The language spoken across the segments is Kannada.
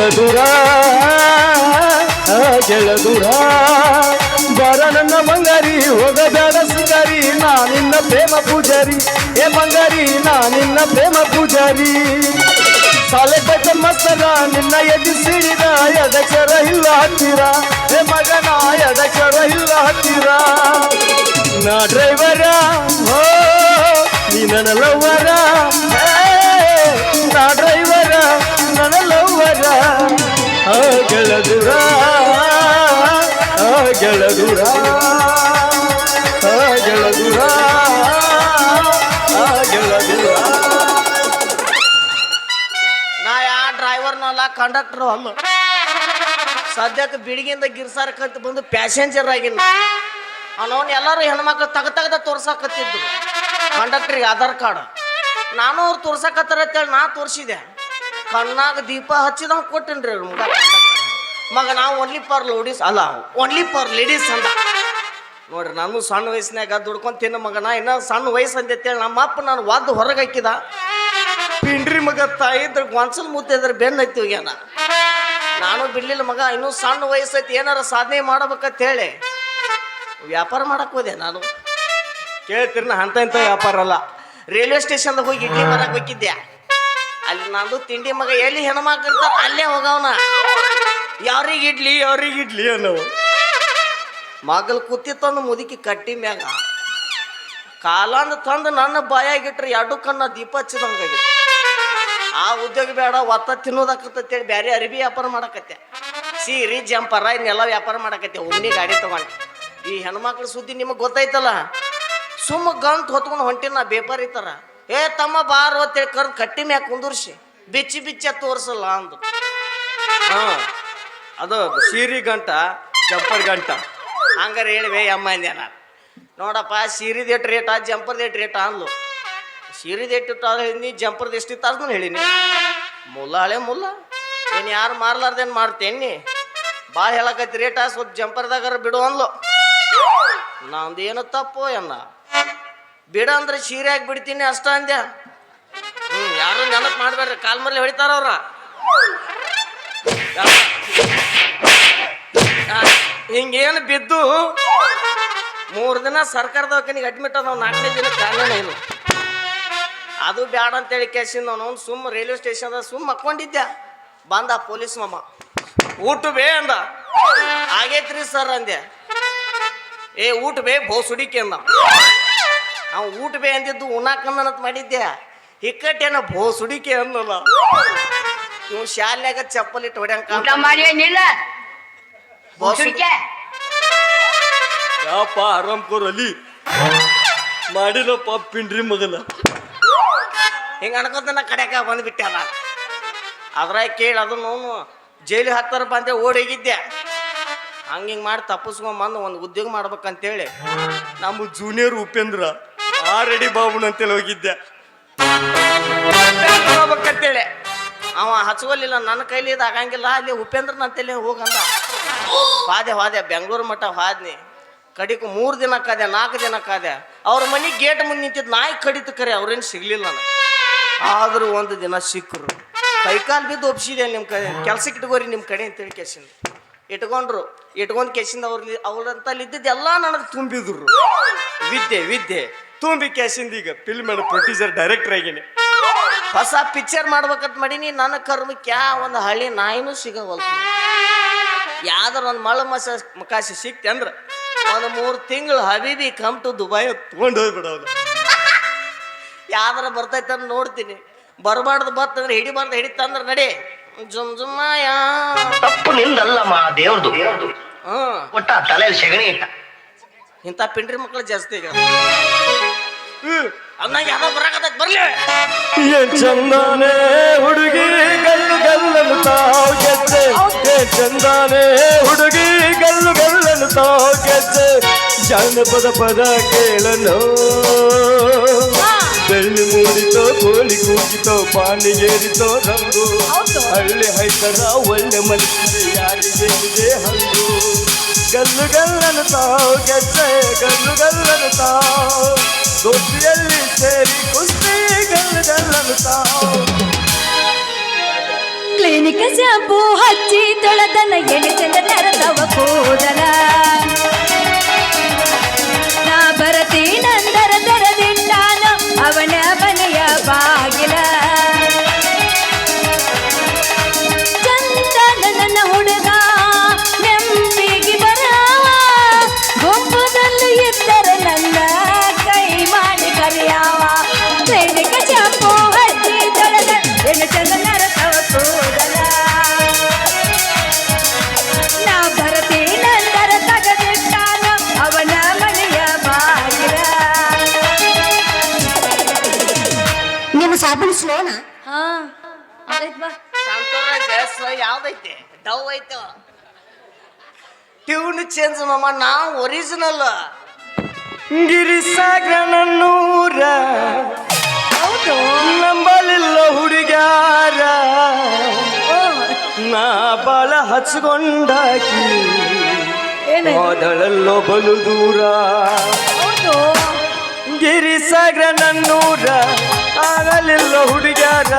ಗೆಳದುರ ಗೆಳದುರ, ಬರ ನನ್ನ ಮಂಗರಿ, ಹೋಗಬೇಡ ಸಿಂಗಾರಿ, ನಾ ನಿನ್ನ ಪ್ರೇಮ ಪೂಜಾರಿ, ಏ ಬಂಗಾರಿ ನಾ ನಿನ್ನ ಪ್ರೇಮ ಪೂಜಾರಿ. ಸಾಲೆ ಕಟ್ಟ ಮಸ್ತರ ನಿನ್ನ ಎದಿ ಸಿಡಿದ ಎದಕ್ಷರ ಇಲ್ಲ ಹತ್ತಿರ, ಏ ಮಗನ ಎದಕ್ಷರ ಇಲ್ಲ ಹತ್ತಿರ. ನಾ ಡ್ರೈವರ ಹೋ ನೀ ನನ್ನ ನಾ ಯಾ ಡ್ರೈವರ್ನಲ್ಲ, ಕಂಡಕ್ಟರ್ ಅಲ್ಲ ಸದ್ಯಕ್ಕೆ ಬಿಡಿಗಿಂದ ಗಿರ್ಸಾರ ಕಲ್ತು ಬಂದು ಪ್ಯಾಸೆಂಜರ್ ಆಗಿನ. ಅವನವನ್ ಎಲ್ಲರೂ ಹೆಣ್ಮಕ್ಳು ತಗ ತಗದ ತೋರ್ಸಾಕತ್ತಿದ್ರು. ಕಂಡಕ್ಟ್ರಿಗೆ ಆಧಾರ್ ಕಾರ್ಡ್. ನಾನು ಅವ್ರು ತೋರ್ಸಾಕತ್ತಾರ ಅಂತೇಳಿ ನಾ ತೋರಿಸಿದೆ ಕಣ್ಣಾಗ ದೀಪ ಹಚ್ಚಿದಂಗೆ ಕೊಟ್ಟಿನ್ರಿ ಅವ್ರ ಮಗ ಮಗ, ನಾವು ಓನ್ಲಿ ಫಾರ್ ಲೇಡೀಸ್ ಅಲ್ಲ ಓನ್ಲಿ ಫಾರ್ ಲೇಡೀಸ್ ಅಂತ ನೋಡ್ರಿ, ನಾನು ಸಣ್ಣ ವಯಸ್ಸಿನಾಗ ದುಡ್ಕೊಂಡು ತಿನ್ನ ಮಗನ ಇನ್ನೂ ಸಣ್ಣ ವಯಸ್ಸು ಅಂತೇಳಿ ನಮ್ಮ ಅಪ್ಪ ನಾನು ವಾದ್ದು ಹೊರಗೆ ಹಾಕಿದ. ಪಿಂಡ್ರಿ ಮಗ, ತಾಯಿ ಇದ್ರ ಗೊಂಚಲ್ ಮುತ್ತಿದ್ರೆ ಬೆನ್ನು ಐತಿ ಹೋಗ್ಯಾನ ನಾನು ಬಿಡ್ಲಿಲ್ಲ ಮಗ, ಇನ್ನೂ ಸಣ್ಣ ವಯಸ್ಸೈತಿ ಏನಾರ ಸಾಧನೆ ಮಾಡ್ಬೇಕಂತೇಳಿ. ವ್ಯಾಪಾರ ಮಾಡಕ್ ಹೋದೆ ನಾನು. ಕೇಳ್ತಿರ್ನ ಅಂತ ಇಂಥ ವ್ಯಾಪಾರ ಅಲ್ಲ. ರೈಲ್ವೆ ಸ್ಟೇಷನ್ದಾಗ ಹೋಗಿ ಇಡ್ಲಿ ಮಾಡಕ್ ಹೋಗಿದ್ದೆ. ಅಲ್ಲಿ ನಂದು ತಿಂಡಿ ಮಗ ಎಲ್ಲಿ ಹೆಣ್ಮಕ್ಳು ಇರ್ತಾರ ಅಲ್ಲೇ ಹೋಗವನ. ಯಾರಿಗೆ ಇಡ್ಲಿ ಯಾರಿಗೆ ಇಡ್ಲಿ ಅನ್ನೋ ಮಗಲ್ ತಂದು ಮುದುಕಿ ಕಟ್ಟಿ ಮ್ಯಾಗ. ಕಾಲಂದು ತಂದು ನನ್ನ ಬಾಯಾಗಿಟ್ರೆ ಎರಡು ಕಣ್ಣ ದೀಪ ಹಚ್ಚಿದಂಗಾಗಿತ್ತು ಆ ಉದ್ಯೋಗ ಬೇಡ, ಒತ್ತ ತಿನ್ನೋದಾಕತ್ತೇಳಿ ಬ್ಯಾರೆ ಅರಿಬಿ ವ್ಯಾಪಾರ ಮಾಡಕತ್ತೆ. ಸೀರಿ, ಜಂಪರ, ಇನ್ನೆಲ್ಲ ವ್ಯಾಪಾರ ಮಾಡಕತ್ತೆ ಒಮ್ಮೆ ಗಾಡಿ ತಗೊಂಡು. ಈ ಹೆಣ್ಮಕ್ಳ ಸುದ್ದಿ ನಿಮಗೆ ಗೊತ್ತೈತಲ್ಲ? ಸುಮ್ಮ ಗಂತ ಹೊತ್ಕೊಂಡು ಹೊಂಟಿನ ಬೇಪಾರಿ ಥರ ಏ ತಮ್ಮ ಬಾರೋ ಅಂತೇಳಿ ಕರ್ದು ಕಟ್ಟಿ ಮ್ಯಾಗ ಕುಂದುರ್ಸಿ. ಬಿಚ್ಚಿ ಬಿಚ್ಚ ತೋರಿಸಲ್ಲ ಅಂದು. ಅದು ಸೀರಿ ಗಂಟ, ಜಂಪರ್ ಗಂಟ. ಹಂಗಾರೆ ಹೇಳಿವೆ ಅಮ್ಮ ಅಂದೆ ನಾನು. ನೋಡಪ್ಪ, ಸೀರಿದ ಎಷ್ಟು ರೇಟ, ಜಂಪರ್ದ ಎಷ್ಟು ರೇಟ ಅಂದ್ಲು. ಸೀರಿದ ಎಷ್ಟು ಹೇಳಿನಿ, ಜಂಪರ್ದ ಎಷ್ಟಿತ್ತು ಅದನ್ನು ಹೇಳಿನಿ. ಮುಲ್ಲ ಹಳೆ ಮುಲ್ಲ. ಏನು ಯಾರು ಮಾರ್ಲಾರ್ದೇನು ಮಾಡ್ತೇನಿ ಭಾಳ ಹೇಳಕತ್ತಿ ರೇಟ, ಸ್ವಲ್ಪ ಜಂಪರ್ದಾಗಾರ ಬಿಡು ಅಂದ್ಲು. ನಂದು ಏನು ತಪ್ಪು ಎನ್ನ? ಬಿಡ ಅಂದ್ರೆ ಸೀರೆ ಬಿಡ್ತೀನಿ ಅಷ್ಟ ಅಂದ್ಯ. ಹ್ಞೂ ಯಾರು ನೆನಪು ಮಾಡ್ಬೇಡ್ರಿ, ಕಾಲ್ ಮರ್ಲಿ ಹೊಡಿತಾರ ಅವ್ರ. ಹಿಂಗೇನು ಬಿದ್ದು ಮೂರು ದಿನ ಸರ್ಕಾರದ ದವಾಖಾನಿಗೆ ಅಡ್ಮಿಟ್ ಅದಾವ ನಾಲ್ಕನೇ ದಿನ ಕಾರಣ ಇಲ್ಲ. ಅದು ಬ್ಯಾಡ ಅಂತೇಳಿ ಕೇಸಿಂದ ಅವನು ಸುಮ್ಮ ರೈಲ್ವೆ ಸ್ಟೇಷನ್ದಾಗ ಸುಮ್ಮ ಮಕ್ಕೊಂಡಿದ್ದೆ. ಬಂದ ಪೊಲೀಸ್ ಮಾಮ. ಊಟ ಬೇ ಅಂದ. ಆಗೈತ್ರಿ ಸರ್ ಅಂದೆ ಏ, ಊಟ ಬೇ ಬೋಸುಡಿಕೆ ಅಂದ. ಅವ ಊಟ ಬೇ ಅಂದಿದ್ದು ಅಂತ ಮಾಡಿದ್ದೆ. ಇಕ್ಕಟ್ಟೇನ ಭೋ ಸುಡಿಕೆ ಅನ್ನಲ್ಲ. ಇವ್ ಶಾಲ್ಯಾಗ ಚಪ್ಪಲಿ ಇಟ್ಟು ಹೊಡ್ಯಂಗ ಮಾಡಿ ಏನಿಲ್ಲ? ಯಾಪ ಆರಾಮ್ ಕೋರಲ್ಲಿ ಮಾಡಿಲ್ಲಪ್ಪ ಪಿಂಡ್ರಿ ಮಗನ. ಹಿಂಗ ಅನ್ಕೋತ ನಾ ಕಡೆಕ ಬಂದ್ಬಿಟ್ಟೆ ಅಲ್ಲ ಅದ್ರಾಗ ಕೇಳಿ ಅದನ್ನು ಜೈಲಿಗೆ ಹಾಕ್ತಾರಪ್ಪ ಬಂದೆ ಓಡಿ ಹೋಗಿದ್ದೆ. ಹಂಗ ಹಿಂಗೆ ಮಾಡಿ ತಪ್ಪಿಸ್ಕೊಂಬಂದು ಒಂದು ಉದ್ಯೋಗ ಮಾಡ್ಬೇಕಂತೇಳಿ. ನಮ್ಮ ಜೂನಿಯರ್ ಉಪೇಂದ್ರ ಆ ರೆಡಿ ಬಾಬುನ್ ಅಂತೇಳಿ ಹೋಗಿದ್ದೆ. ಹೋಗ್ಬೇಕಂತೇಳಿ. ಅವ ಹಚ್ಕೊಲಿಲ್ಲ, ನನ್ನ ಕೈಲಿ ಇದು ಆಗಂಗಿಲ್ಲ. ಅಲ್ಲಿ ಉಪೇಂದ್ರನ ಅಂತೇಳಿ ಹೋಗಂದ. ಹಾದೆ ಹಾದೆ, ಬೆಂಗಳೂರು ಮಠ ಹಾದ್ನಿ. ಕಡಿಕು ಮೂರು ದಿನ ಕಾದೆ, ನಾಲ್ಕು ದಿನ ಕಾದೆ. ಅವ್ರ ಮನೆ ಗೇಟ್ ಮುಂದೆ ನಿಂತಿದ್ದು ನಾಯಿ ಕಡಿತು ಕರೆ, ಅವ್ರೇನು ಸಿಗ್ಲಿಲ್ಲ ನಾನು ಆದರೂ ಒಂದು ದಿನ ಸಿಕ್ಕರು ಕೈಕಾಲು ಬಿದ್ದು ಒಪ್ಸಿದೆ ನಿಮ್ಮ ಕಡೆ ಕೆಲ್ಸಕ್ಕೆ ಇಟ್ಕೋರಿ ನಿಮ್ಮ ಕಡೆ ಅಂತೇಳಿ ಕೇಸಿಂದ. ಇಟ್ಕೊಂಡ್ರು. ಇಟ್ಕೊಂಡು ಕೇಸಿಂದ ಅವ್ರ ಅವ್ರಂತಲ್ಲಿ ಇದ್ದಿದ್ದು ಎಲ್ಲ ನನಗೆ ತುಂಬಿದ್ರು. ವಿದ್ಯೆ ವಿದ್ಯೆ. ತುಂಬಿ ಕ್ಯಾಶಿಂದ ಈಗ ಫಿಲ್ಮ್ ಪ್ರೊಡ್ಯೂಸರ್ ಡೈರೆಕ್ಟರ್ ಆಗಿನಿ. ಹೊಸ ಪಿಕ್ಚರ್ ಮಾಡ್ಬೇಕಂತ ಮಾಡೀನಿ. ನನ್ನ ಕರ್ಮಕ್ಕೆ ಯಾ ಒಂದು ಹಳ್ಳಿ ನಾಯಿನೂ ಸಿಗವಲ್ತು ಯಾವ್ದಾರ ಒಂದು ಮಳ ಮಸ ಮಕಾಸಿ ಸಿಕ್ತೆ ಅಂದ್ರೆ ಒಂದು ಮೂರು ತಿಂಗಳು ಹಬೀಬಿ ಕಮ್ ಟು ದುಬೈ ತೊಗೊಂಡು ಹೋಗ್ಬಿಡೋದು. ಯಾವ್ದಾರ ಬರ್ತೈತೆ ಅಂತ ನೋಡ್ತೀನಿ. ಬರಬಾರ್ದು ಬರ್ತಂದ್ರೆ ಹಿಡಿಬಾರ್ದು ಹಿಡಿತಂದ್ರೆ ನಡಿ. ಜುಮ್ ಜುಮ್ಮಾಯ. ತಪ್ಪು ನಿಂದಲ್ಲಮ್ಮ ದೇವ್ರದು. ಹ್ಮ್. ಒಟ್ಟ ತಲೆಯಲ್ಲಿ ಸೆಗಣಿ ಇಟ್ಟ. ಇಂಥ ಪಿಂಡ್ರಿ ಮಕ್ಳು ಜಾಸ್ತಿ ಈಗ. ಅನ್ನಂಗೆ ಯಾವ್ದೋ ಬರಾಕತ್ತೈತೆ ಬರ್ಲಿ. ಏನ್ ಚಂದಾನೆ ಹುಡುಗಿ ಗಲ್ಲು ಗಲ್ಲನು ತಾವು ಗೆದ್ದೆ ಏನ್ ಚಂದಾನೆ ಹುಡುಗಿ ಗಲ್ಲು ಗಲ್ಲನು ತಾವು ಗೆದ್ದೆ ಜಾನಪದ ಪದ ಕೇಳನು ಬೆಳ್ಳಿ ಮೂಡಿತೋ ಕೋಳಿ ಕೂಗಿತೋ ಪಾಣಿಗೇರಿತೋ ರಂಗು. ಹಳ್ಳಿ ಹೈತರ ಒಳ್ಳೆ ಮನಸ್ಸಿಗೆ ಯಾರಿಗೆ ಇದೆ ಹಂಗು. ಗಲ್ಲು ಗಲ್ಲನು ತಾವು ಗೆದ್ದೆ ಗಲ್ಲು ಗಲ್ಲನು ತಾವ್ ದೋಸ್ತಿಯಲ್ಲಿ ಸೇರಿ ಕುಸ್ತಿ ಗಲ್ಲು ಗಲ್ಲನು ತಾವ್ ಕ್ಲಿನಿಕ್ ಸೈನಿಕ ಶಾಂಪು ಹಚ್ಚಿ ತೊಳೆದನ ಎಣಿಸದ ನರದವ ಕೂದಲ ಸಾಬೂನು ಸ್ಲೋನಾ? ಹಾ ಆಯ್ತ್ ಬಾ. ಯಾವ್ದೈತೆ? ಡವ್ ಐತೆ ಟ್ಯೂನ್ ಚೇಂಜ್ ಮಾಮ ನಾವ್ ಒರಿಜಿನಲ್ ಗಿರಿ ಹೌದು. ನಂಬಲಿಲ್ಲ ಹುಡುಗಾರ ನಾ ಬಾಳ ಹಚ್ಕೊಂಡಾಕಿ. ಹೋದಳಲ್ಲೋ ಬಲು ದೂರ. ಹೌದು. ಗಿರಿಸಾಗರ ನನ್ನೂರ ಆಗಲಿಲ್ಲ ಹುಡುಗ್ಯಾರ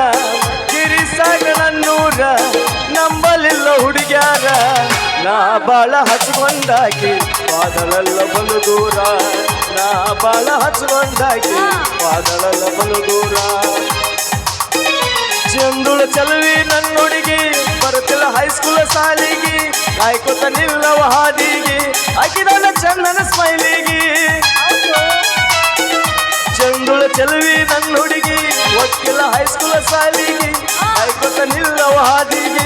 ನನ್ನೂರ ನಂಬಲಿಲ್ಲ ಹುಡುಗ್ಯಾರ. ನಾ ಬಾಳ ಹಚ್ಕೊಂಡಾಕಿ ಬಾದಲಲ್ಲ ಬಲು ದೂರ ನಾ ಬಾಳ ಹಚ್ಕೊಂಡಾಕಿ ಬಾದಲಲ್ಲ ಬಲು ದೂರ ಚಂದುಳ ಚಲುವಿ ನನ್ನ ಹುಡುಗಿ ಬರುತ್ತಿಲ್ಲ ಹೈಸ್ಕೂಲ್ ಸಾಲಿಗೆ ಕಾಯ್ಕೊತ ನಿಲ್ಲವ ಹಾದಿಗೆ ಅಕಿದನ ಚಂದನ ಸ್ಮೈಲಿಗೆ. ಚಂದುಳ ಚೆಲುವಿ ನನ್ನ ಹುಡುಗಿ. ಒಕ್ಕಿಲ್ಲ ಹೈಸ್ಕೂಲ್ ಸಾಲಿಗೆ. ಹೈಕೋತ ನಿಲ್ಲವ ಹಾದಿಗೆ.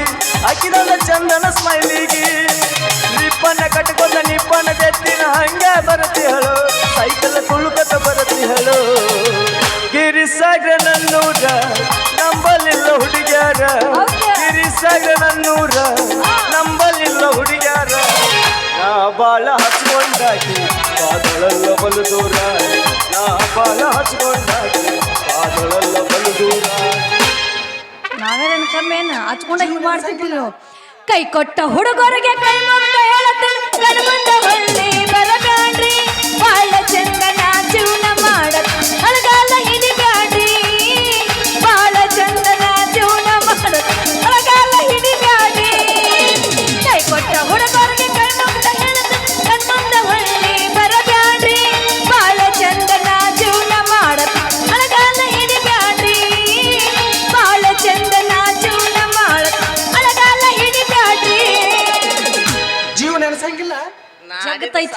ಅಕ್ಕಿದಲ್ಲ ಚಂದನ ಸ್ಮೈಲಿಗೆ. ನಿಪ್ಪನ್ನ ಕಟ್ಕೊಂಡ ನಿಪ್ಪನ್ನ ತೆತ್ತಿನ ಹಂಗೆ ಬರತಿ ಹೇಳು ಸೈಕಲ್ ಕುಳುಕತ ಬರತಿ ಹೇಳು ಗಿರಿಸಾಗ್ರ ನನ್ನೂರ ನಂಬಲಿಲ್ಲ ಹುಡುಗ್ಯಾರ? ಗಿರಿಸಾಗ್ರ ನನ್ನೂರ ನಂಬಲಿಲ್ಲ ಹುಡುಗ್ಯಾರ. ನಾ ಬಾಳ ಹಚ್ಕೊಂಡಾಕಿ. ಬಾದಳಲ್ಲ ಬಲು ದೂರ ನಾ ಬಾಳ ನಾವೇನ ಕಮ್ಮೇನ ಹಚ್ಕೊಂಡ ಹಿಂಗ್ ಮಾಡ್ತಿದ್ದಿಲ್ಲ? ಕೈ ಕೊಟ್ಟ ಹುಡುಗರಿಗೆ ಕೈ ಮುಗ್ದ ಕಣ್ಮುಂದ ಜಗತ್ತೈತಿ.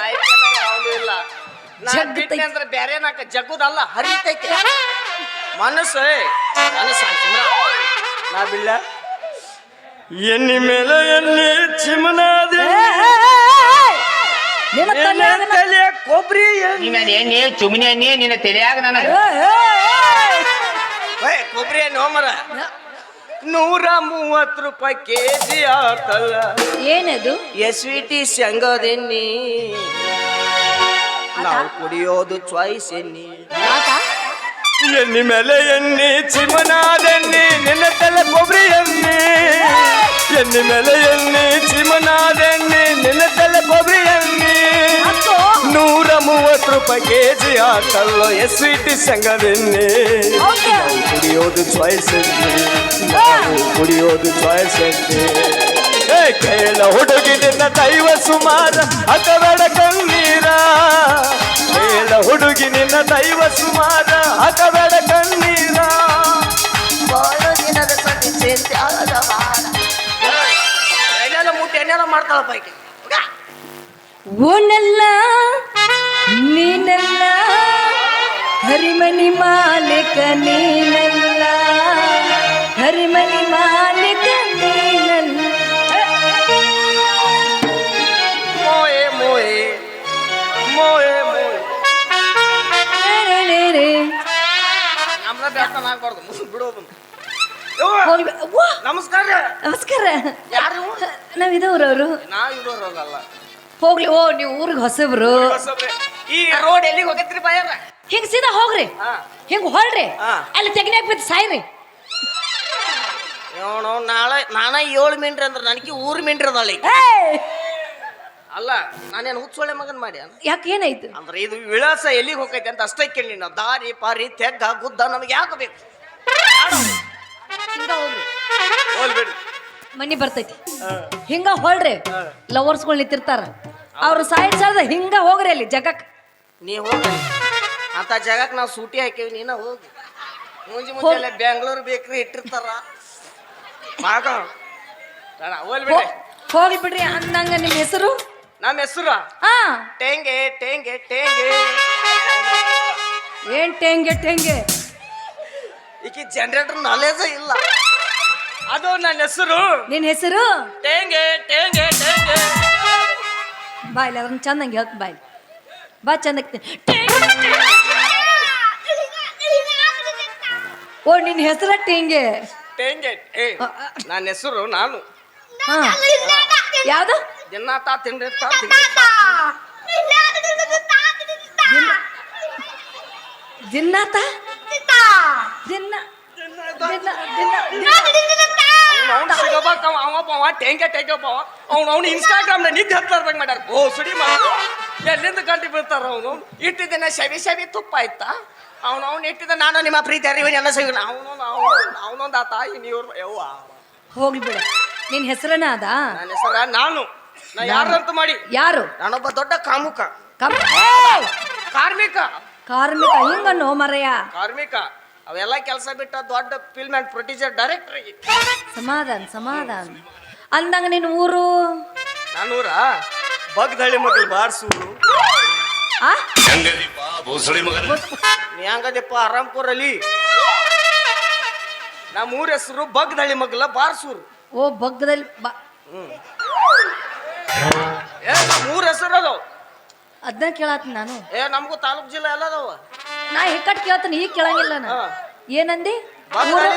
ಯಾವ್ದು ಇಲ್ಲ. ಜಗತ್ತೈತಿ. ಬಿಟ್ಟೆ ಅಂದ್ರೆ ಬೇರೆ ನಾಕ ಜಗ್ಗುದಲ್ಲ ಹರಿತೈತೆ. ಮನಸ್ಸು ಮನಸ್ಸು ನಾ ಬಿಲ್ಲ ಎನ್ನಿ ಮೇಲೆ ಎಣ್ಣಿ ಚಿಮನಾದೆ. ನಿನ್ನ ತಲೆ ಕೊಬ್ಬರಿ ಎಣ್ಣೆ. ನೀನ್ ಎಣ್ಣೆ ಚುಮ್ನಿ ಎಣ್ಣೆ ನಿನ್ನ ತಲೆಯಾಗ ನನಗ. ಕೊಬ್ಬರಿ ಎಣ್ಣೆ ಮರ. ನೂರ ಮೂವತ್ತು ರೂಪಾಯಿ ಕೆ ಜಿ ಆತಲ್ಲ. ಏನದು? ಎಸ್ ವಿ ಟಿ ಶಂಗದೆನ್ನಿ ನಾವು ಕುಡಿಯೋದು ಚಾಯ್ಸ್ ಎನ್ನಿ ಎಣ್ಣಿ ಮೇಲೆ ಎಣ್ಣಿ ಚಿಮನಾದೆಣ್ಣಿ ನಿನ್ನ ತಲೆ ಕೊಬ್ಬರಿ ಎಣ್ಣೆ. ಎಣ್ಣಿ ಮೇಲೆ ಎಣ್ಣಿ ಚಿಮನಾದೆಣ್ಣಿ ನಿನ್ನ ತಲೆ ಕೊಬ್ಬರಿ ಎಣ್ಣೆ. ನೂರ ಮೂವತ್ತು ರೂಪಾಯಿ ಕೆ ಜಿ ಆತಲ್ಲ ಎಸ್ ವಿ ಟಿ ಸಂಘದಲ್ಲಿ? ನಾವು ಕುಡಿಯೋದು ಚಾಯ್ಸ್ ನಾವು ಕುಡಿಯೋದು ಚಾಯ್ಸ್ ಕೇಳ ಹುಡುಗಿ ನಿನ್ನ ದೈವ ಸುಮಾರ ಹಕಬೇಡ ಕಣ್ಣೀರ. ಕೇಳ ಹುಡುಗಿ ನಿನ್ನ ದೈವ ಸುಮಾರ ಹಕಬೇಡ ಕಣ್ಣೀರ. ಬಾಳ ದಿನದ ಸಂಧಿ ಸೇರ್ತಿ ಮುಟ್ಟಿ ಮಾಡ್ತಾಳ ಪೈಕಿ ಓನಲ್ಲ ನೀನಲ್ಲ ಹರಿಮನಿ ಮಾಲಿಕ ನೀನಲ್ಲ ಹರಿಮನಿ ಮಾಲಿಕ ನೀನಲ್ಲ. ಮೋಯೆ ಮೋಯೆ ಮೋಯೆ ಮೋಯೆ. ನಮ್ದ ಆಗ್ಬಾರ್ದು ಬಿಡೋದು ನಮಸ್ಕಾರ. ನಮಸ್ಕಾರ. ಯಾರು ನಾವು ಇದವ್ರವ್ರು ನಾ ಇರೋರಲ್ಲ ಹೋಗ್ಲಿ ಓ ನೀವು ಊರಿಗೆ ಹೊಸಬ್ರು. ಈ ರೋಡ್ ಎಲ್ಲಿಗೆ ಹೋಗತ್ರಿ ಬಾಯಾರ ಹಿಂಗ್ ಸೀದಾ ಹೋಗ್ರಿ. ಹಾ. ಹಿಂಗ್ ಹೊಳ್ರಿ ಹಾ. ಅಲ್ಲಿ ತೆಗಿನಾಕ್ ಬಿದ್ದು ಸಾಯ್ರಿ. ಏನೋ ನಾಳೆ ನಾನೇ ಏಳು ಮಿಂಟ್ರಿ ಅಂದ್ರೆ ನನಗೆ ಊರು ಈಗ ಏಯ್! ಅಲ್ಲ ನಾನೇನು ಹುಚ್ಚೊಳ್ಳೆ ಮಗನ್ ಮಾಡಿ ಯಾಕೆ ಏನಾಯ್ತು? ಅಂದ್ರೆ ಇದು ವಿಳಾಸ ಎಲ್ಲಿಗೆ ಹೋಗೈತೆ ಅಂತ ಅಷ್ಟೇ ಕೇಳಿ ನಾವು ದಾರಿ ಪಾರಿ ತೆಗ್ಗ ಗುದ್ದ ನಮಗೆ ಯಾಕೆ ಬೇಕು? ಹಿಂಗ ಹೋಗ್ರಿ. ಹೋಲ್ಬೇಡಿ ಮನಿ ಬರ್ತೈತಿ. ಹಿಂಗ ಹೊಳ್ರಿ ಲವರ್ಸ್ಗಳು ನಿಂತಿರ್ತಾರ. ಅವ್ರ ಸೈಡ್ ಸೈಡ್ ಹಿಂಗ ಹೋಗ್ರಿ ಅಲ್ಲಿ ಜಗಕ್. ನೀ ಹೋಗಿ ಅಂತ ಜಾಗಕ್ಕೆ ನಾವು ಸೂಟಿ ಹಾಕೇವಿ ನೀನ ಹೋಗಿ. ಮುಂಜಿ ಮುಂಜಾನೆ ಬೆಂಗಳೂರು ಬೇಕ್ರಿ ಇಟ್ಟಿರ್ತಾರ. ಹೋಲ್ ಬಿಡಿ ಹೋ- ಹೋಗ್ಲಿ ಬಿಡ್ರಿ ಅಂದಂಗ ನಿಮ್ ಹೆಸರು? ನಮ್ಮ ಹೆಸರು? ಹಾ. ಟೇಂಗೆ ಟೇಂಗೆ ಟೇಂಗೆ. ಏನ್ ಟೆಂಗೆ ಟೆಂಗೆ? ಈಕಿ ಜನರೇಟರ್ ನಾಲೆಜ್ ಇಲ್ಲ. ಅದು ನನ್ನ ಹೆಸರು. ನಿನ್ ಹೆಸರು? ಟೇಂಗೆ ಟೇಂಗೆ ಟೇಂಗೆ. ಬಾಯ್ಲಿ ಅವ್ರನ್ನ ಚಂದಂಗೆ ಹೇಳ್ತು ಬಾಯ್ಲಿ ಬಾ ಚಂದ ಓ ನಿನ್ ಹೆಸರ ಟೆಂಗೆ? ಟೇಂಗೆ ಏ ನನ್ನ ಹೆಸರು ನಾನು. ಹಾ. ಯಾವ್ದು? ದಿನ ತಾ ತಿಂಡಿರ್ತಾ ತಿಂಡಿರ್ತಾ ದಿನ್ನ ದಿನ ದಿನ್ನ ದಿನ. ಅವ್ನು ಸಿಗಬೇಕ ಅವ ಅವ ಟೆಂಕೆ ಟೆಂಕಪ್ಪ ಅವ ಅವ್ನು ಅವ್ನು ಇನ್ಸ್ಟಾಗ್ರಾಮ್ನ ನಿದ್ದೆ ಹತ್ತಾರ್ದಾಗ ಮಾಡ್ಯಾರ. ಓ ಸುಡಿ ಮಾಡು ಎಲ್ಲಿಂದ ಕಂಡು ಬೀಳ್ತಾರ ಅವನು? ಇಟ್ಟಿದ್ದೇನೆ ಶವಿ ಶವಿ ತುಪ್ಪ ಆಯ್ತಾ ಅವ್ನು ಅವ್ನು ಇಟ್ಟಿದ್ದ ನಾನು ನಿಮ್ಮ ಪ್ರೀತಿ ಅರಿವಿನ ಎಲ್ಲ ಸಿಗ ಅವನು ಅವನೊಂದು ಆ ತಾಯಿ ನೀವು ಯವ್ವ. ಹೋಗ್ಲಿ ಬಿಡ. ನಿನ್ ಹೆಸರನ ಅದ? ನನ್ನ ಹೆಸರ ನಾನು. ನಾ ಯಾರಂತ ಮಾಡಿ. ಯಾರು? ನಾನೊಬ್ಬ ದೊಡ್ಡ ಕಾಮುಕ. ಕಮ್-! ಕಾರ್ಮಿಕ ಕಾರ್ಮಿಕ ಹಿಂಗನ್ನು ಮರೆಯ ಕಾರ್ಮಿಕ ಅವೆಲ್ಲ ಕೆಲಸ ಬಿಟ್ಟ ದೊಡ್ಡ ಫಿಲ್ಮ್ ಅಂಡ್ ಪ್ರೊಡ್ಯೂಸರ್ ಡೈರೆಕ್ಟರ್ ಸಮಾಧಾನ ಸಮಾಧಾನ. ಅಂದಂಗ ನಿನ್ ಊರು? ನಾನೂರ ಬಗ್ದಳ್ಳಿ ಮಗಳು ಬಾರ್ಸೂರು. ಆ? ನೀ ಹಂಗದಪ್ಪ ಆರಾಮ್ಪುರಲ್ಲಿ? ನಮ್ಮ ಊರ ಹೆಸರು ಬಗ್ದಳ್ಳಿ ಮಗ್ಲ ಬಾರ್ಸೂರು. ಓ ಬಗ್ಗದಲ್ಲಿ ಬಾ ಏ ನಮ್ಮ ಊರ ಹೆಸರು ಅದಾವ ಅದನ್ನ ಕೇಳತ್ತೀನಿ ನಾನು. ಏ ನಮಗೂ ತಾಲೂಕು ಜಿಲ್ಲೆ ಎಲ್ಲ ಅದಾವ. ನಾ ಹಿಕ್ಕಟ್ ಕೇಳ್ತೀನಿ ಈಗ ಕೇಳಂಗಿಲ್ಲ ನಾ ಹಾ. ಏನಂದಿ?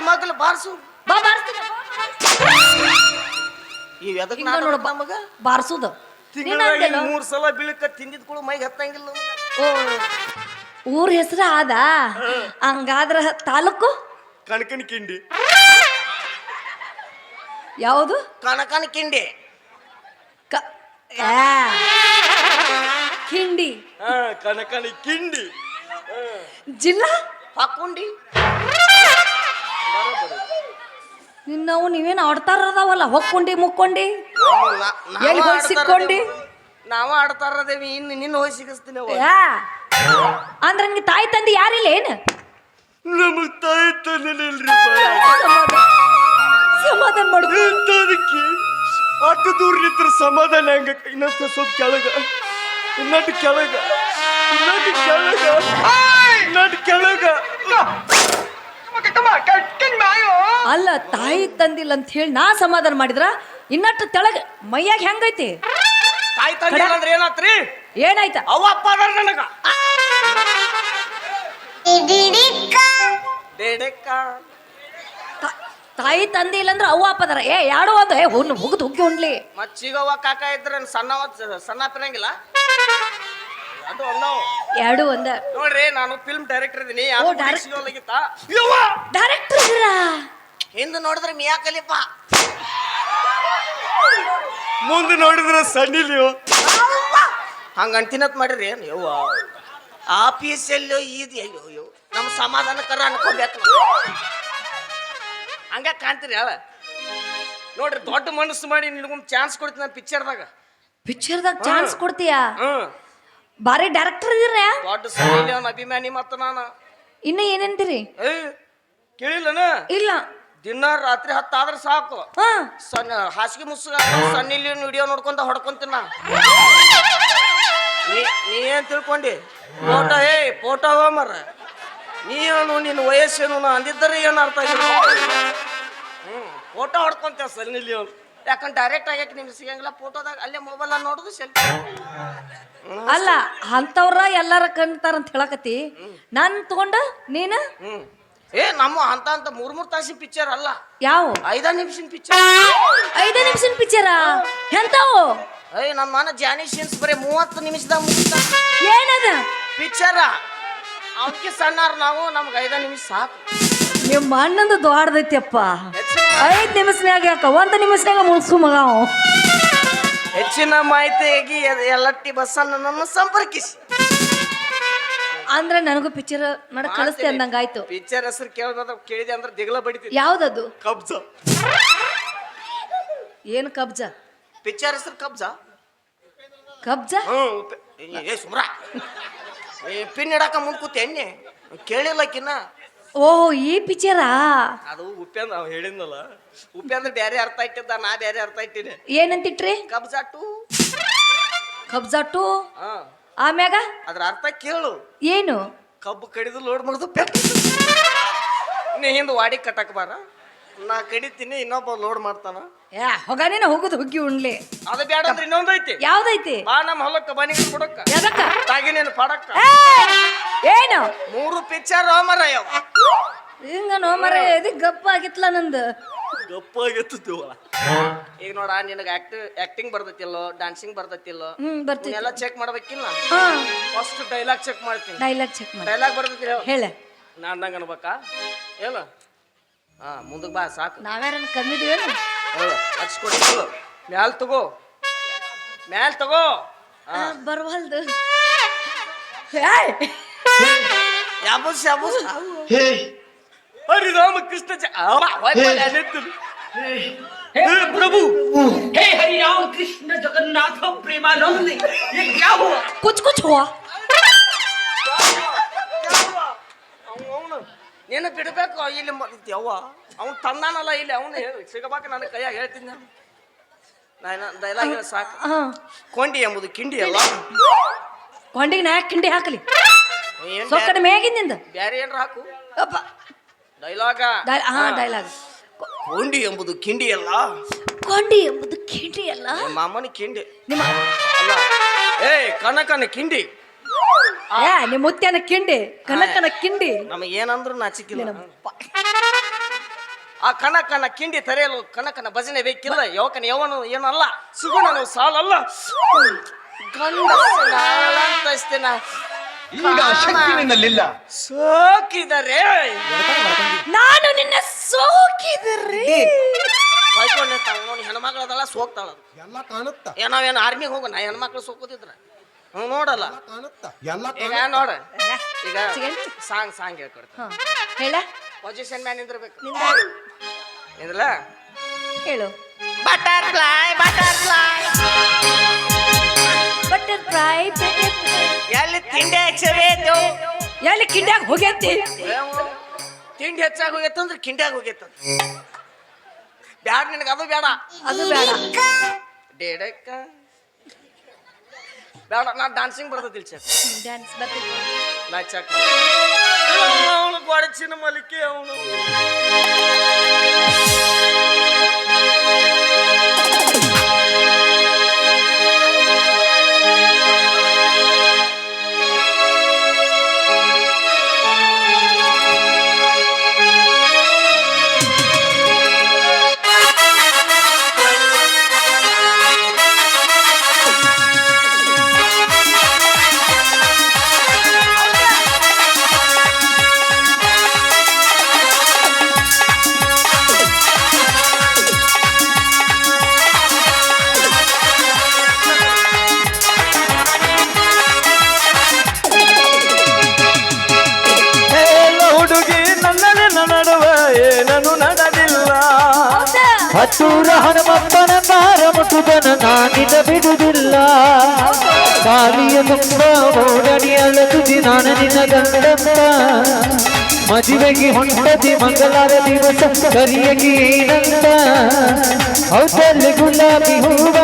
ಬಗ್ದಳ್ಳಿ ಬಾರ್ಸು. ಬಾ ಬಾರಿಸ್ತೀನಿ ಈ ಎದಕ್ ಹಿಂಗ ನೋಡು ಬಾ- ನಮಗ? ಬಾರ್ಸುದು. ನೀನ್ ತಿಂಗಳಾಗಿ ಅಂದೆಲ್ಲ? ಮೂರ್ ಸಲ ಬೀಳಕ ತಿಂದಿದ್ ಕೂಡ ಮೈಗೆ ಹತ್ತಂಗಿಲ್ಲ. ಓ ಊರ್ ಹೆಸರು ಆದ? ಹಂಗಾದ್ರ ತಾಲೂಕು? ಕಣಕನ ಕಿಂಡಿ. ಯಾವುದು? ಕಣಕನ ಕಿಂಡಿ. ಕ ಆ. ಕಿಂಡಿ. ಹಾ ಕಣಕನ ಕಿಂಡಿ. ಜಿಲ್ಲಾ? ಹಾಕೊಂಡಿ. ನಿನ್ನವು ನೀವೇನು ಆಡ್ತಾರದಾವಲ್ಲ? ಹೊಕ್ಕೊಂಡಿ ಮುಕ್ಕೊಂಡಿ. ಎಲ್ಲಿ ಹೋಗಿ ಸಿಕ್ಕೊಂಡಿ? ನಾವು ಆಡ್ತಾರದೇವಿ ಇನ್ನು ನಿನ್ನ ಹೋಗಿ ಸಿಗಿಸ್ತೀನಿ ಅಂದ್ರೆ ಯಾ? ಅಂದ್ರ ನಿನ್ಗೆ ತಾಯಿ ತಂದೆ ಯಾರಿಲ್ಲ ಏನು? ನಮಗ್ ತಾಯಿ ತಂದಿಲ್ಲರಿ ಸಮಾಧಾನ ಮಾಡ್ಕೊ ಅದಕ್ಕೆ ಅಷ್ಟು ದೂರ ನಿಂತ್ರ ಸಮಾಧಾನ ಹೆಂಗ? ಇನ್ನೊಂದು ಸ್ವಲ್ಪ ಕೆಳಗ. ಇನ್ನೊಂದು ಕೆಳಗ. ಕೆಳಗ ಕೆಳಗ ಅಲ್ಲ ತಾಯಿ ತಂದಿಲ್ಲ ಅಂತ ಹೇಳಿ ನಾ ಸಮಾಧಾನ ಮಾಡಿದ್ರ? ಇನ್ನಟ್ಟು ತೆಳಗ ಮೈಯಾಗ ಹೆಂಗೈತಿ? ತಾಯಿ ತಂದಿಲ್ಲ ಅಂದ್ರೆ ಏನಾತ್ರಿ? ಏನಾಯ್ತ? ಅವ ಅಪ್ಪ ಅದಾರ ನನಗ. ದೇಡಕ್ಕ. ತಾಯಿ ತಂದೆ ಇಲ್ಲ ಅಂದ್ರೆ ಅವ್ವ ಅಪ್ಪದಾರ ಏ ಯಾಡೋ ಅದ ಏ ಹುಣ್ಣು ಮುಗಿದು ಹುಗ್ಗಿ ಉಣ್ಲಿ. ಮತ್ ಅವ್ವ ಕಾಕ ಇದ್ರ ಸಣ್ಣ ಸಣ್ಣ ಅಪ್ಪಿರಂಗಿಲ್ಲ ಅದು ಅನ್ನೋ ಎರಡು ಒಂದ. ನೋಡ್ರಿ ನಾನು ಫಿಲ್ಮ್ ಡೈರೆಕ್ಟರ್ ಇದೀನಿ. ಓ, direct- ಡೈರೆಕ್ಟರ್ ಇದ್ದೀರಾ? ಹಿಂದೆ ನೋಡಿದ್ರೆ ಮಿಯಾ ಕಲಿಪ ಮುಂದೆ ನೋಡಿದ್ರೆ ಸಣ್ಣಿ ನೀವು ಹಂಗ ಅಂತಿನತ್ ಮಾಡಿರಿ. ಏನು ಯವ್ವ ಆಫೀಸ್ ಎಲ್ಲೋ ಇದು ಅಯ್ಯೋ ಅಯ್ಯೋ ನಮ್ಮ ಸಮಾಧಾನಕರ ಅನ್ಕೋಬೇಕು. ಹಂಗ ಕಾಣ್ತೀರಿ ಅಲ್ಲ? ನೋಡ್ರಿ ದೊಡ್ಡ ಮನಸ್ಸು ಮಾಡಿ ನಿನಗೊಂದು ಚಾನ್ಸ್ ಕೊಡ್ತೀನಿ ನಾನು ಪಿಕ್ಚರ್ದಾಗ ಪಿಕ್ಚರ್ದಾಗ ಚಾನ್ಸ್ ಕೊಡ್ತೀಯಾ? ಹ್ಮ್. ಬಾರಿ ಡೈರೆಕ್ಟರ್ ಇದೀರಾ ದೊಡ್ಡ ಅಭಿಮಾನಿ ಮತ್ತ ನಾನು. ಇನ್ನ ಏನಂತೀರಿ? ಏ ಕೇಳಿಲ್ಲನ? ಇಲ್ಲ. ದಿನ ರಾತ್ರಿ ಹತ್ತಾದ್ರೆ ಸಾಕು. ಹಾ. ಸಣ್ಣ ಹಾಸಿಗೆ ಮುಸುಗ ಸಣ್ಣ ಇಲ್ಲಿ ವಿಡಿಯೋ ನೋಡ್ಕೊಂತ ಹೊಡ್ಕೊಂತೀನ. ನಾ. ನೀ ನೀ ಏನ್ ತಿಳ್ಕೊಂಡಿ? ಫೋಟೋ ಏ ಫೋಟೋ ಮರ ನೀ ಏನು ನಿನ್ನ ವಯಸ್ಸೇನು ನಾ ಅಂದಿದ್ದರೆ ಏನು ಅರ್ಥ ಆಗಿಲ್ಲ. ಹ್ಞೂ ಫೋಟೋ ಹೊಡ್ಕೊಂತ ಸಣ್ಣ ಇಲ್ಲಿ ಅವ್ನು. ಯಾಕಂದ್ರೆ ಡೈರೆಕ್ಟ್ ಆಗಕ್ಕೆ ನಿಮ್ಗೆ ಸಿಗಂಗಿಲ್ಲ. ಫೋಟೋದಾಗ ಅಲ್ಲೇ ಮೊಬೈಲ್ ನೋಡುದು ಸೆಲ್ಫಿ ಅಲ್ಲ ಅಂತವ್ರ ಎಲ್ಲಾರ ಕಣ್ತಾರ ಅಂತ ಹೇಳಕತ್ತಿ. ನಾನ್ ತಗೊಂಡ ನೀನ? ಏ ನಮ್ಮ ಅಂತ ಅಂತ ಮೂರ್ ಮೂರ್ ತಾಸಿನ ಪಿಕ್ಚರ್ ಅಲ್ಲ. ಯಾವ? ಐದ ನಿಮಿಷನ್ ಪಿಕ್ಚರ್ ಐದ ನಿಮಿಷನ್ ಪಿಕ್ಚರ ಎಂತಾವು ಏಯ್ ನಮ್ಮ ಮನ ಜಾನಿಷನ್ಸ್ ಬರೀ ಮೂವತ್ತು ನಿಮಿಷದಾಗ ಮುಗಿತ. ಏನದ? ಪಿಕ್ಚರ ಅವಕ್ಕೆ ಸಣ್ಣಾರ ನಾವು ನಮ್ಗೆ ಐದ ನಿಮಿಷ ಸಾಕು. ನಿಮ್ಮ ಅಣ್ಣಂದು ದೊಡ್ಡದೈತಿಯಪ್ಪ ಐದ್ ನಿಮಿಷನ್ಯಾಗ ಯಾಕ? ಒಂದು ನಿಮಿಷನ್ಯಾಗ ಮುಗಿಸು ಮಗ ಅವ. ಹೆಚ್ಚಿನ ಮಾಹಿತಿಯಾಗಿ ಎ- ಎಲ್ಲಟ್ಟಿ ಬಸ್ಸನ್ನು ನನ್ನ ಸಂಪರ್ಕಿಸಿ. ಅಂದ್ರೆ ನನಗೂ ಪಿಕ್ಚರ್ ನಡ ಅಂದಂಗ ಆಯ್ತು ಪಿಕ್ಚರ್ ಹೆಸರು ಕೇಳ್ದ ಕೇಳಿದೆ ಅಂದ್ರೆ ದಿಗಲ ಬಡಿತಿ ಯಾವ್ದದು? ಕಬ್ಜ. ಏನು ಕಬ್ಜ? ಪಿಕ್ಚರ್ ಹೆಸರು ಕಬ್ಜ. ಕಬ್ಜ? ಹ್ಞೂ ಉಪ್ಪೆ- ಏ- ಏ ಸುಮ್ರ. ಏ ಪಿನ್ ಇಡಾಕ ಮುಂದ್ ಕೂತ ಎಣ್ಣೆ. ಕೇಳಿಲ್ಲಕಿನ್ನ ಓ ಈ ಪಿಕ್ಚರಾ? ಅದು ಉಪೇಂದ್ರ ಅವ್ ಹೇಳಿದ್ನಲ್ಲ. ಉಪೇಂದ್ರ ಬ್ಯಾರೆ ಅರ್ಥ ಇಟ್ಟಿದ್ದ ನಾ ಬ್ಯಾರೆ ಅರ್ಥ ಇಟ್ಟಿನಿ ಏನಂತಿಟ್ರಿ? ಕಬ್ಜಾ ಟು. Kabzaa to? ಹಾ. ಆಮ್ಯಾಗ? ಅದ್ರ ಅರ್ಥ ಕೇಳು. ಏನು? ಕಬ್ಬು ಕಡಿದು ಲೋಡ್ ಮಾಡಿದು ಪೆಟ್ ನೀ ಹಿಂದೆ ವಾಡಿ ಕಟ್ಟಕ್ ಬಾರ. ನಾ ಕಡಿತೀನಿ ಇನ್ನೊಬ್ಬ ಲೋಡ್ ಮಾಡ್ತಾನ. ಯಾ ಹೊಗಾನೇನ ಹೋಗುದು ಹುಗ್ಗಿ ಉಣ್ಲಿ. ಅದು ಬ್ಯಾಡ ಅಂದ್ರೆ ಇನ್ನೊಂದು ಐತಿ ಯಾವ್ದೈತಿ? ಬಾ ನಮ್ಮ ಹೊಲಕ್ಕ ಬನಿಗೆ ಕೊಡಕ್ಕ. ಯಾದಕ್ಕ ತಾಗಿ ನೀನು ಪಡಕ್ಕ. ಏನು? ಮೂರು ಪಿಕ್ಚರ್ ರೋಮರ ಯಾವ ಹಿಂಗ ನೋ ಮರ ಇದಕ್ ಗಪ್ಪ ಆಗಿತ್ಲ ನಂದು? ಗಪ್ಪಾಗಿತ್ತು ಈಗ ನೋಡ ನಿನಗೆ ಆಕ್ಟ್ ಆಕ್ಟಿಂಗ್ ಬರ್ತೈತಿಲ್ಲೋ ಡ್ಯಾನ್ಸಿಂಗ್ ಬರ್ತೈತಿಲ್ಲೋ ಹ್ಮ್ ಬರ್ತೀವಿ ಎಲ್ಲ ಚೆಕ್ ಮಾಡ್ಬೇಕಿಲ್ಲ? ಹಾ. ಫಸ್ಟ್ ಡೈಲಾಗ್ ಚೆಕ್ ಮಾಡ್ತೀನಿ. ಡೈಲಾಗ್ ಚೆಕ್ ಮಾಡಿ. ಡೈಲಾಗ್ ಬರ್ತೈತಿ ಹೇಳು. ಹೇಳ. ನಾ ಅಂದಂಗ ಅನ್ಬೇಕಾ? ಹೇಳ. ಹಾ ಮುಂದಕ್ಕೆ ಬಾ ಸಾಕು. ನಾವ್ಯಾರನ್ನ ಹೇಳು. ಲಕ್ಷ ಕೊಡಿ ಹೇಳು. ಮ್ಯಾಲ್ ತಗೋ. ಮ್ಯಾಲ್ ತಗೋ. ಆ, ಬರ್ವಲ್ದು. ಏಯ್! ಯಾಬೂಸ್ ಯಾಬೂಸ್ ಹರಿರಾಮ ಕೃಷ್ಣ ಜ ಅವ, ಹೋಯ್ ಬಾ, ನೆತ್ತು. ಹೇ ಪ್ರಭು हे हरि राम कृष्ण जगन्नाथ प्रेमानंद ये क्या हुआ ಕುಚ್ ಕುಚ್ ಹುವಾ ಅವನು ನೀನು ಬಿಡ್ಬೇಕು ಇಲ್ಲಿ ಯವ್ವ ಅವ್ನು ತಂದಾನಲ್ಲ ಇಲ್ಲಿ ಅವನು ಸಿಗಬೇಕು ನನ್ನ ಕೈಯಾಗ ಹೇಳ್ತೀನಿ ನಾನು ನಾನು ಡೈಲಾಗ್ ಹೇಳಿ ಸಾಕು ಹಾ ಕೊಂಡಿ ಎಂಬುದು ಕಿಂಡಿ ಅಲ್ಲ ಕೊಂಡಿಗೆ ನಾ ಕಿಂಡಿ ಹಾಕಲಿ ಏನ್ ಮೇಗಿನಿಂದ ಬ್ಯಾರೆ ಏನ್ರ ಹಾಕು? ಅಪ್ಪ. ಡೈಲಾಗ ಹಾ ಡೈಲಾಗ್ ಕೊಂಡಿ ಎಂಬುದು ಕಿಂಡಿ ಅಲ್ಲ. ಕೊಂಡಿ ಎಂಬುದು ಕಿಂಡಿ ಅಲ್ಲ? ನಿಮ್ಮ ಅಮ್ಮನ ಕಿಂಡಿ. ನಿಮ್ಮ ಅಲ್ಲ. ಏಯ್ ಕನಕನ ಕಿಂಡಿ. ಏ ನಿಮ್ಮ ಮುತ್ಯನ ಕಿಂಡಿ. ಕನಕನ ಕಿಂಡಿ. ನಮಗೆ ಏನಂದ್ರು ನಾಚಿಕಿಲ್ಲ. ಆ ಕನಕನ ಕಿಂಡಿ ತರೆಯಲು ಕನಕನ ಭಜನೆ ಬೇಕಿಲ್ಲ. ಯವಕನ ಯವನು ಏನಲ್ಲ ಸುಗುಣನು ಸಾಲಲ್ಲ. ಗಂಡಸಿನ ಈಗ ಶಕ್ತಿ ನಿನ್ನಲ್ಲಿಲ್ಲ ಸೋಕಿದರೆ. ನಾನು ನಿನ್ನ ಸೋಕಿದ್ರಿ. ಕಳ್ಕೊಂಡೆ ನೋಡಿ ಹೆಣ್ಮಕ್ಳದಲ್ಲ ಸೋಕ್ತಾಳ. ಎಲ್ಲ ಕಾಣುತ್ತ. ಏನಾವೇನು ಆರ್ಮಿಗೆ ಹೋಗೋಣ? ಹೆಣ್ಮಕ್ಳು ಸೋಕೋದಿದ್ರ. ಹ್ಞೂ ನೋಡಲ್ಲ. ಕಾಣುತ್ತ. ಎಲ್ಲ ಈಗ ನೋಡ. ಈಗ? ಸಾಂಗ್ ಸಾಂಗ್ ಹೇಳ್ಕೊಡ್ತೀನಿ. ಹಾ ಹೇಳ. ಪೊಸಿಷನ್ ಮ್ಯಾನ್ ನಿಂದಿರ್ಬೇಕು. ಇದ್ರಲ್ಲ ಹೇಳು. Butterfly butterfly butter fry. ಎಲ್ಲಿ ತಿಂಡಿ ಹೆಚ್ಚಬೇಕು ಎಲ್ಲಿ ಕಿಂಡ್ಯಾಗ ಹೋಗ್ಯಂತಿ? ತಿಂಡಿ ಹೆಚ್ಚಾಗಿ ಹೋಗೈತಂದ್ರೆ ಕಿಂಡ್ಯಾಗ ಹೋಗೈತಂದ್ರೆ ಬ್ಯಾಡ ನಿನಗೆ ಅದು ಬೇಡ ಅದು ಬೇಡ ಡೇಡಕ್ಕ ಬೇಡ ನಾ ಡಾನ್ಸಿಂಗ್ ಬರ್ತದಿಲ್ಲ ಚೆಕ್ ಡ್ಯಾನ್ಸ್ ಬರ್ತೈತಿ ನಾ ಚೆಕ್ ಅವನು ಬಡಚಿನ ಮಲಿಕೆ ಅವನು ತುಂಬ ಓಡಡಿ ಅಳದುದಿ ನಾನು ನಿನ್ನ ಮದುವೆಗೆ ಹೊಂಟದಿ ಮಂಗಳಾರ ದಿವಸ ಕರಿಯಗಿ ಏನಂತ. ಹೌದಲ್ಲಿ ಗುಲಾಬಿ ಹೂವ,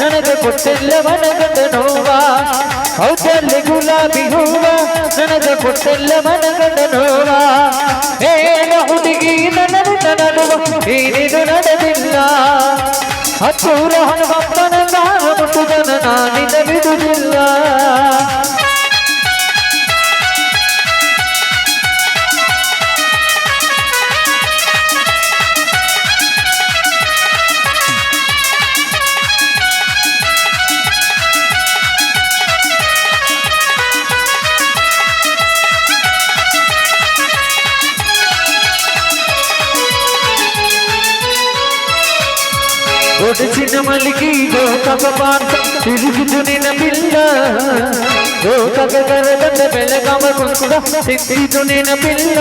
ನನಗೆ ಕೊಟ್ಟೆಲ್ಲವ ನಗದ ನೋವ ಹೌದಲ್ಲಿ ಗುಲಾಬಿ ಹೂವ, ನನಗೆ ಕೊಟ್ಟೆಲ್ಲವ ನಗದ ನೋವ ಏನ ಹುಡುಗಿ, ನನಗೆ ನಡುವ ಏನಿದು ನಡೆದಿಲ್ಲ. ಹತ್ತೂರ ಹನುಮಪ್ಪನ ದಾರ ಮುಟ್ಟುದನ ನಾನಿದ ಬಿಡುವುದಿಲ್ಲ. పొడిచిన మలికి లోకక పాంతం తిరుగుతు పిల్ల లోకక కరగట బెలగమ కుంకుడ పిల్ల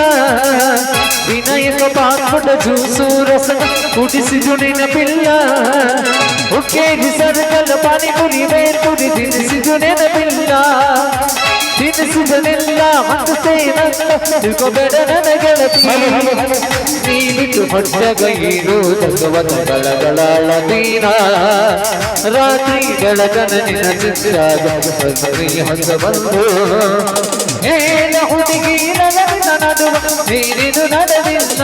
వినయక పాత్పుట చూసు రసన కుడిసిదు నిన పిల్ల ఒకే సరుకల పని పురి వేర్పురి తిరిసి నిన పిల్ల ತಿನ್ನಿಸಿದನೆಲ್ಲ ಮನಸ್ಸೇನಲ್ಲ ತಿಳ್ಕೊಬೇಡ ನನ್ನ ಗೆಳತಿ ನೀನಿಟ್ಟು ಹೊಟ್ಟಗೈರು ಭಗವತಗಳ ದೀನ ರಾತ್ರಿ ಬೆಳಗನ ನಿನ್ನ ಚಿತ್ರಾಗ ಹೊಸ ಬಂದು. ಹೇಳ ಹುಡುಗಿರ ನಡುವ ನೀರಿದು ನಡೆದಿಲ್ಲ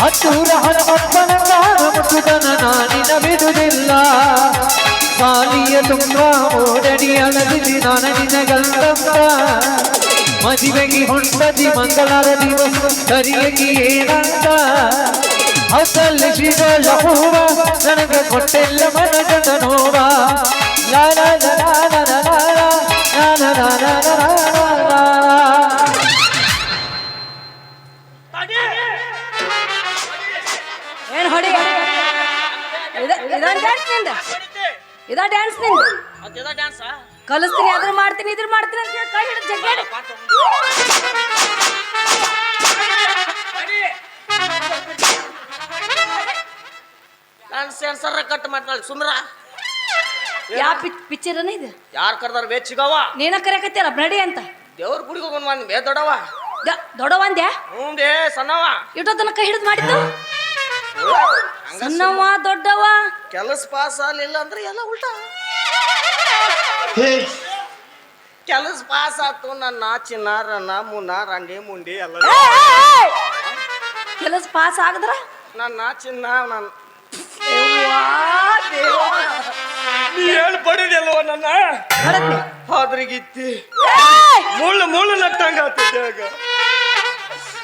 ಹತ್ತೂರ ಹನುಮಪ್ಪನ ಮುಟ್ಟುದನ ನಾನಿನ ಬಿಡುವುದಿಲ್ಲ ಕಾಲಿಯ துங்கா ஓடடி அழகு நனடின கந்தம்மா ಮದುವೆಗೆ ಹೊಂಡದಿ ಮಂಗಳಾರ ದಿವಸ ಸರಿಯಾಗಿ ಏನಂತ ಅಸಲ್ಲಿ ಶಿವಳ ಹೂವ ನನಗ ಕೊಟ್ಟೆಲ್ಲ ಮನಗದ ನೋವ ಲಾಲ ಲಾಲ ಲಾಲ ಲಾಲ ಏನ್ ಹೊಡಿ ಇದ ಇದ ಇದ ಡ್ಯಾನ್ಸ್ನಿಂದ? ಡ್ಯಾನ್ಸ್ ಕಲಿಸ್ತೀನಿ ಅದ್ರ ಮಾಡ್ತೀನಿ ಇದ್ರ ಮಾಡ್ತೀನಿ ಅಂತ ಹೇಳಿ ಕೈ ಹಿಡಿದು ಜಗ್ಗಾಡಿ ನಾನು ಸೆನ್ಸರ್ ಕಟ್ ಮಾಡ್ತಾಳೆ ಸುಮ್ರ. ಯಾ ಪಿಕ್ಚರ್ ಇದು? ಯಾರು ಕರ್ದಾರ ವೆಚ್ಚಿಗವ ನೀನ ಕರೆಯಕತ್ತಿಯಲ್ಲ ನಡಿ ಅಂತ. ದೇವ್ರ ಗುಡಿಗೆ ಹೋಗೋಣ ಬೇ ದೊಡವ ದ- ದೊಡ್ಡವಂದ್ಯಾ ಹ್ಞೂ ಬೇ ಸಣ್ಣವ ಕೈ ಹಿಡಿದು ಮಾಡಿದ್ದು? ಸಣ್ಣವ ದೊಡ್ಡವ ಕೆಲಸ ಪಾಸ್ ಆಗಲಿಲ್ಲ ಅಂದ್ರೆ ಎಲ್ಲ ಉಲ್ಟಾ. ಕೆಲಸ ಪಾಸ್ ಆತು ನನ್ನ ಚಿನ್ನಾರ ಮುನ್ನ ರಂಡಿ ಮುಂಡಿ ಎಲ್ಲ. ಕೆಲಸ ಪಾಸ್ ಆಗದ್ರ? ನನ್ನ ಚಿನ್ನ ನನ್ನ. ನೀ ಹೇಳಿ ಬಡಿದಲ್ವ ನನ್ನ ಏಯ್! ಮುಳ್ಳು ಮುಳ್ಳು ನಟ್ಟಂಗ ಆಗ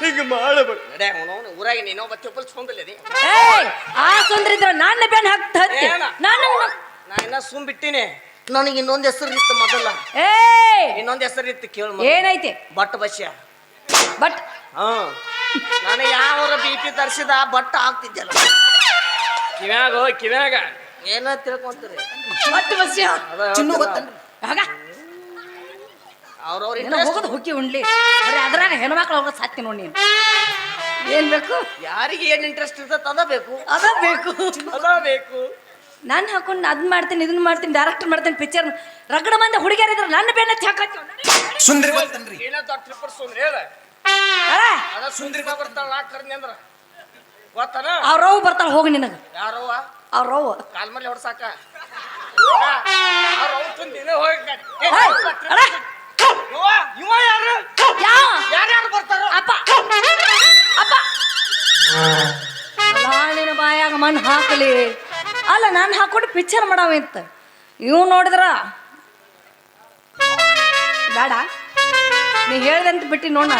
ಹಿಂಗ ಮಾಡಬೇಡ. ಅವನು. ಊರಾಗ ನೀನು ಮತ್ತೆ ಒಪ್ಪಲ್ಸ್ಕೊಂದಿಲ್ಲ ನೀ. ಏಯ್! ಆ ಸುಂದ್ರ ಇದ್ರ ನನ್ನ ಬೆನ್ ಹಾಕ್ತ ಹತ್ತಿ. ಏನ? ನಾನು ನಾ ಇನ್ನ ಸುಮ್ ಬಿಟ್ಟಿನಿ ನನಗೆ ಇನ್ನೊಂದು ಹೆಸರು ಇತ್ತು ಮೊದಲ. ಏಯ್. ಇನ್ನೊಂದು ಹೆಸರು ಇತ್ತು ಕೇಳು ಏನೈತಿ? ಬಟ್ ಬಸ್ಯ ಬಟ್. ಹಾ ನಾನು ಯಾವ ಬಿ ಪಿ ತರಿಸಿದ ಬಟ್ಟ ಹಾಕ್ತಿದ್ದೆಲ್ಲ ಕಿವ್ಯಾಗ ಹೋಯ್ ಕಿವ್ಯಾಗ? ಏನ ತಿಳ್ಕೊಂತೀರಿ? ಬಟ್ ಬಸ್ಯ ಅದ ಚಿನ್ನು. ಗೊತ್ತನ್ರಿ. ಆಗ. ಅವ್ರವ್ರ ಹೋಗೋದು ಹುಕ್ಕಿ ಉಣ್ಲಿ ಬರೀ ಅದ್ರಾಗ ಹೆಣ್ಮಕ್ಳು ಹೋಗೋದು ಸಾತ್ತಿ ನೋಡಿ ನೀನು. ಏನ್ ಬೇಕು? ಯಾರಿಗೆ ಏನ್ ಇಂಟ್ರೆಸ್ಟ್ ಇರ್ತದೆ ಅದ ಬೇಕು ಅದ ಬೇಕು ಅದ ಬೇಕು ನಾನು ಹಾಕೊಂಡು ಅದ್ ಮಾಡ್ತೀನಿ ಇದನ್ನ ಮಾಡ್ತೀನಿ ಡೈರೆಕ್ಟ್ ಮಾಡ್ತೀನಿ ಪಿಕ್ಚರ್ ರಗಡ ಮಂದ ಹುಡುಗಿಯರ್ ಇದ್ರ ನನ್ನ ಬೆನ್ನ ಹಾಕತ್ತಿ ಸುಂದ್ರಿ ಬರ್ತನ್ರಿ ಏನ ದೊಡ್ಡ ಟ್ರಿಪ್ಪರ್ ಸುಂದ್ರಿ ಹೇಳ. ಅದ ಸುಂದ್ರಿಕ ಬರ್ತಾಳ ನಾ ಕರ್ನಿ ಅಂದ್ರ. ಗೊತ್ತನ? ಅವ್ರವ್ ಬರ್ತಾಳ ಹೋಗಿ ನಿನಗ. ಯಾರವ್ವ ಅವ್ರವ್ ಕಾಲ್ ಮೇಲೆ ಹೊಡ್ಸಾಕ. ಅವ್ರ ತುಂದಿನ ಹೋಗಿ ಇವ ಯಾರು? ಯಾರ್ಯಾರು ಬರ್ತಾರ? ಅಪ್ಪ. ಅಪ್ಪ ನಿನ್ನ ಬಾಯಾಗ ಮಣ್ಣು ಹಾಕಲಿ. ಅಲ್ಲ, ನಾನು ಹಾಕೊಂಡು ಪಿಕ್ಚರ್ ಮಾಡಾವ ಅಂತ ಇವ್ ನೋಡಿದ್ರ? ಬೇಡ. ನೀ ಹೇಳ್ದಂತ ಬಿಟ್ಟು ನೋಡ